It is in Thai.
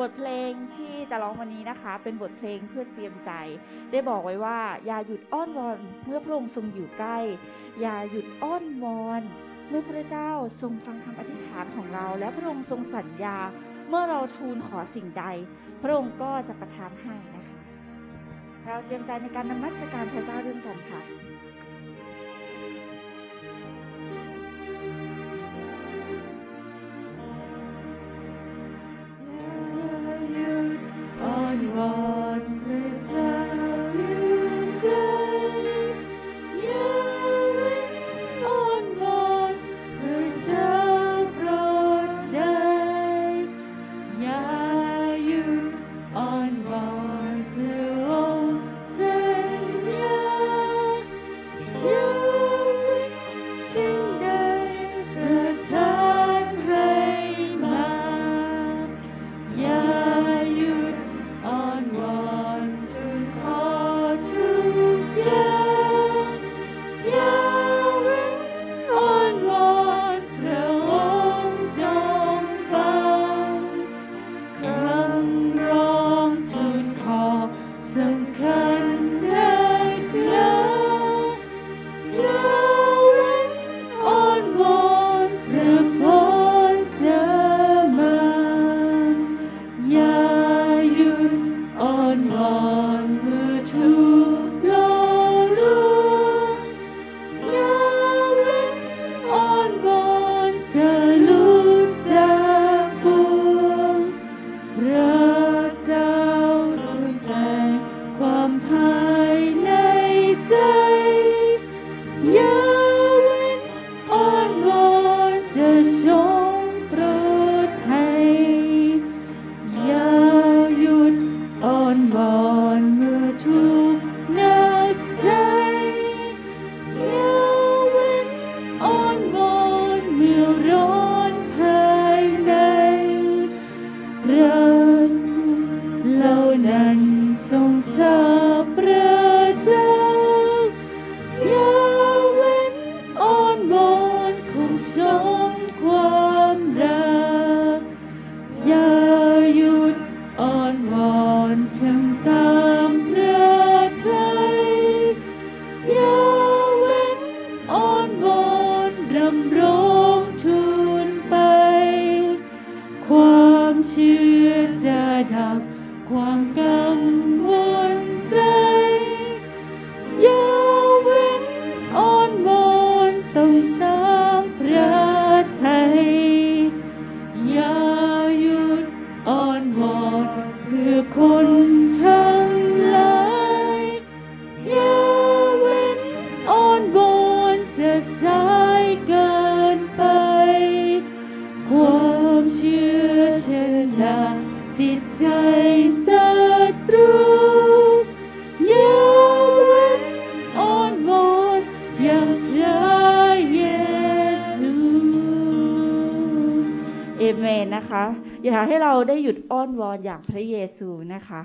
บทเพลงที่จะร้องวันนี้นะคะ เป็นบทเพลงเพื่อเตรียมใจ ได้บอกไว้ว่า อย่าหยุดอ้อนวอนเมื่อพระองค์ทรงอยู่ใกล้ อย่าหยุดอ้อนวอน เมื่อพระเจ้าทรงฟังคำอธิษฐานของเรา และพระองค์ทรงสัญญา เมื่อเราทูลขอสิ่งใด พระองค์ก็จะประทานให้นะคะ เราเตรียมใจในการนมัสการพระเจ้าด้วยกันค่ะ อ ความกังวลใจอย่าเว้นอ้อนวอนต้องตามพระทัยอย่าหยุดอ้อนวอนเพื่อคนทั้งหลายอย่าเว้นอ้อนวอนจะสายเกินไป ความเชื่อเช่นนั้นจิตใจ เอเมนนะคะ อย่าให้เราได้หยุดอ้อนวอนอย่างพระเยซูนะคะ